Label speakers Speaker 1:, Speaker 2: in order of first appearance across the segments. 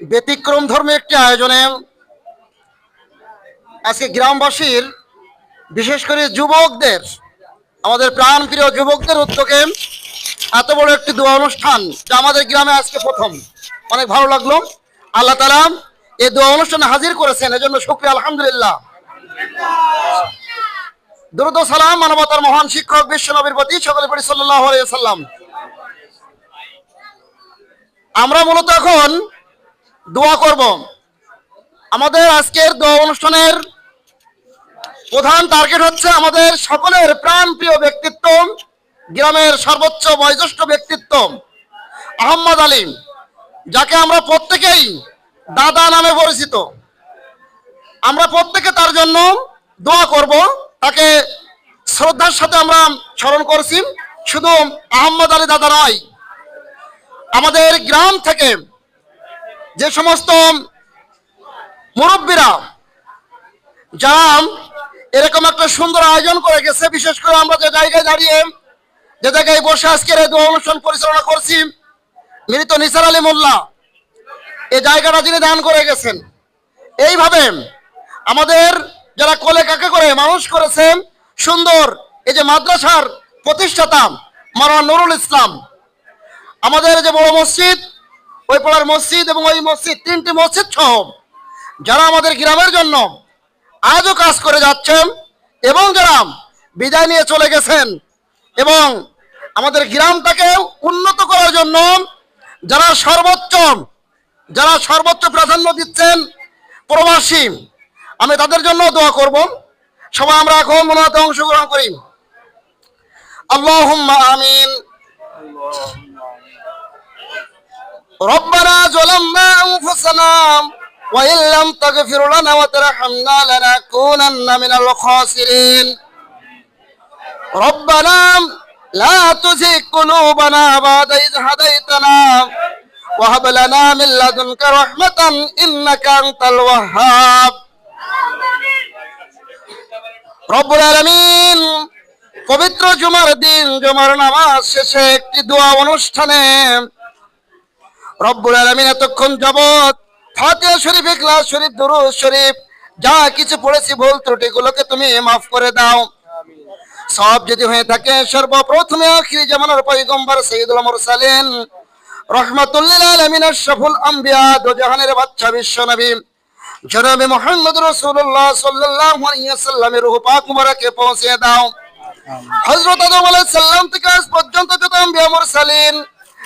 Speaker 1: ব্যতিক্রম ধর্মী একটি আয়োজনে আজকে গ্রামবাসীর, বিশেষ করে যুবকদের, আমাদের প্রাণপ্রিয় যুবকদের উদ্যোগে এত বড় একটি দোয়া অনুষ্ঠান যা আমাদের গ্রামে আজকে প্রথম। অনেক ভালো লাগল। আল্লাহ তালা এই দোয়া অনুষ্ঠানে হাজির করেছেন, এজন্য শুক্রিয়া, আলহামদুলিল্লাহ। দ্রুত সালাম মানবতার মহান শিক্ষক বিশ্ব নবীর প্রতি, সকলে পড়ি সাল্লাম আমরা মূলত এখন দোয়া করব। আমাদের আজকের দোয়া অনুষ্ঠানের প্রধান টার্গেট হচ্ছে আমাদের সকলের প্রাণ প্রিয় ব্যক্তিত্ব, গ্রামের সর্বোচ্চ বয়োজ্যেষ্ঠ ব্যক্তিত্ব, আহম্মদ আলিম যাকে আমরা প্রত্যেকেই দাদা নামে পরিচিত। আমরা প্রত্যেকে তার জন্য দোয়া করব। তাকে শ্রদ্ধার সাথে আমরা স্মরণ করছি। শুধু আহম্মদ আলী দাদা নয়, আমাদের গ্রাম থেকে যে সমস্ত মুরব্বীরা যারা এরকম একটা সুন্দর আয়োজন করে গেছে, বিশেষ করে আমরা যে জায়গায় দাঁড়িয়ে, যে জায়গায় বসে আজকের এই অনুষ্ঠান পরিচালনা করছি মৃত নিসার আলী মোল্লা এই জায়গাটা যিনি দান করে গেছেন। এইভাবে আমাদের যারা কোলে কাকে করে মানুষ করেছেন, সুন্দর এই যে মাদ্রাসার প্রতিষ্ঠাতা মারা নুরুল ইসলাম, আমাদের যে বড় মসজিদ ওই পাড়ার মসজিদ এবং ওই মসজিদ, তিনটি মসজিদ সহ যারা আমাদের গ্রামের জন্য আজও কাজ করে যাচ্ছেন এবং যারা বিদায় নিয়ে চলে গেছেন এবং আমাদের গ্রামটাকে উন্নত করার জন্য যারা সর্বোচ্চ যারা সর্বোচ্চ প্রাধান্য দিচ্ছেন প্রবাসী, আমি তাদের জন্য দোয়া করব। সবাই আমরা এখন মনোতে অংশগ্রহণ করি। আল্লাহ আমিন। ربنا ظلمنا أنفسنا وإن لم تغفر لنا وترحمنا لنكونن من الخاسرين ربنا لا تزغ قلوبنا بعد إذ هديتنا وهب لنا من لدنك رحمة إنك أنت الوهاب রব্বুল আলামিন পবিত্র জুমার দিন জুমার নামাজ শেষে একটি দোয়া অনুষ্ঠানে রব্বুল আলামিন এতক্ষণ যাবত ফাতিহা শরীফ, ইখলাস শরীফ, দুরূদ শরীফ, যা কিছু পড়েছি ভুল ত্রুটিগুলোকে তুমি মাফ করে দাও। সব যদি হয়ে থাকে, সর্বপ্রথমে আখিরি জামানার পয়গম্বর সাইয়্যিদুল মুরসালিন, রহমাতুল্লিল আম্বিয়া দাও। যত আম্বিয়া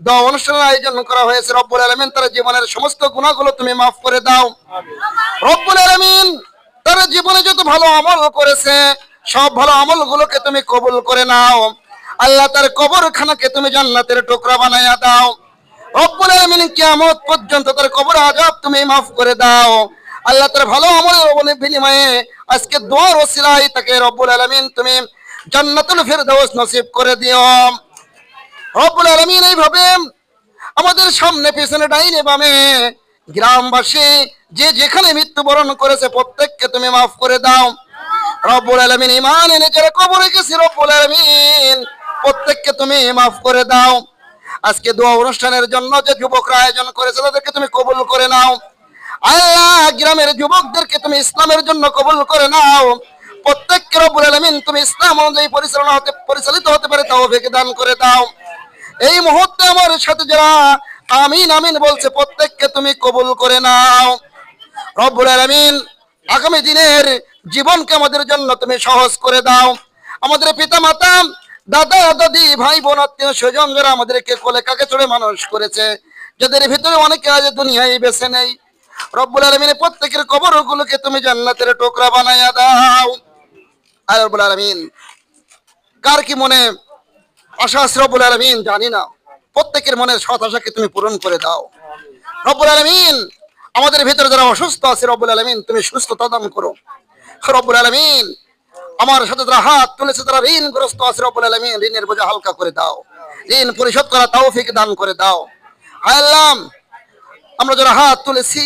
Speaker 1: দোয়া অনুষ্ঠানের আয়োজন করা হয়েছে রব্বুল আলামিন। তার জীবনের সমস্ত গুণাগুলো তুমি মাফ করে দাও। রব্বুল আলামিন তার জীবনে যত ভালো আমল করেছে সব ভালো আমল গুলোকে তুমি কবুল করে নাও। আল্লাহ তার কবরখানাকে তুমি জান্নাতের টুকরা বানাইয়া দাও। রব্বুল আলামিন কিয়ামত পর্যন্ত তার কবর আযাব তুমি মাফ করে দাও। আল্লাহ তার ভালো আমলের বলে বিনিময়ে আজকে দোয়ার ওসিলায় তাকে রব্বুল আলামিন তুমি জান্নাতুল ফিরদাউস নসিব করে দিও। রব্বুল আলামিন এইভাবে আমাদের সামনে, পেছনে, ডাইনে, বামে গ্রামবাসী যে যেখানে মৃত্যুবরণ করেছে, প্রত্যেককে তুমি মাফ করে দাও। রব্বুল আলামিন ইমান এনে যারা কবরে গেছে, রব্বুল আলামিন প্রত্যেককে তুমি মাফ করে দাও। আজকে দোয়া অনুষ্ঠানের জন্য যে যুবকরা আয়োজন করেছে, তাদেরকে তুমি কবুল করে নাও। আল্লাহ গ্রামের যুবকদেরকে তুমি ইসলামের জন্য কবুল করে নাও। প্রত্যেককে রব্বুল আলামিন তুমি ইসলাম অনুযায়ী পরিচালনা হতে পরিচালিত হতে পারে তাও দান করে দাও। এই মুহূর্তে আমার সাথে যারা আমিন আমিন বলছে, প্রত্যেককে তুমি কবুল করে নাও। রব্বুল আলামিন, আগামী দিনের জীবনকে আমাদের জন্য তুমি সহজ করে দাও। আমাদের পিতা মাতা দাদা, দাদি, ভাই, বোন, আত্মীয় স্বজন যারা আমাদেরকে কোলে কাকে চড়ে মানুষ করেছে, যাদের ভিতরে অনেকে আজ দুনিয়ায় বেছে নেই। রব্বুল আলমিন, প্রত্যেকের কবরগুলোকে তুমি জান্নাতের টোকরা বানাইয়া দাও। আর রব্বুল আলমিন, কার কি মনে আশা আছে রব্বুল আলমিন, জানি না। প্রত্যেকের মনের সৎ আশাকে তুমি পূরণ করে দাও। রব্বুল আলমিন, আমাদের ভিতরে যারা অসুস্থ আছে, রব্বুল আলমিন, তুমি সুস্থতা দান করো। রব্বুল আলমিন, আমার সাথে যারা হাত তুলেছে, তারা ঋণগ্রস্ত আছে, রব্বুল আলমিন, ঋণের বোঝা হালকা করে দাও। ঋণ পরিশোধ করা তৌফিক দান করে দাও। আল্লাহ, আমরা যারা হাত তুলেছি,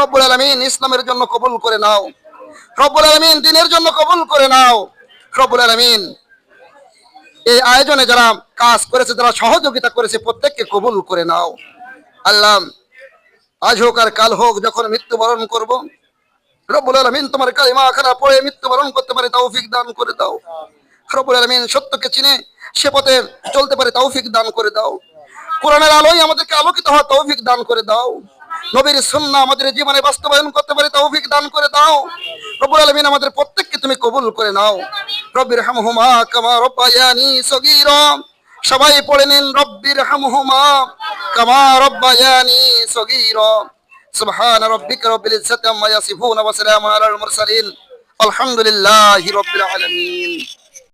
Speaker 1: রব্বুল আলমিন, ইসলামের জন্য কবুল করে নাও। রব্বুল আলমিন, দিনের জন্য কবুল করে নাও। রব্বুল আলমিন এই আয়োজনে যারা কাজ করেছে, যারা সহযোগিতা করেছে, প্রত্যেককে কবুল করে নাও। আল্লাহ, আজ হোক আর কাল হোক, যখন মৃত্যুবরণ করব, রব্বুল আলমিন তোমার কালিমা খারাপ পড়ে মৃত্যুবরণ করতে পারে, তৌফিক দান করে দাও। রব্বুল আলমিন সত্যকে চিনে সে পথে চলতে পারে, তৌফিক দান করে দাও। কোরআনের আলোয় আমাদেরকে আলোকিত হওয়া তৌফিক দান করে দাও। নবীর সুন্নাহ আমাদের জীবনে বাস্তবায়ন করতে পারে, তৌফিক দান করে দাও। রব্বুল আলামিন আমাদের প্রত্যেককে তুমি কবুল করে নাও। রব্বির হামহুমা কামা রব্বায়ানি সগীরা। সবাই পড়ে নিন রব্বির হামহুমা কামা রব্বায়ানি সগীরা। সুবহান রব্বিকা রব্বিল ইজ্জাতি আম্মা ইয়াসিফুন ওয়া সালামু আলাল মুরসালিন। আলহামদুলিল্লাহি রব্বিল আলামিন।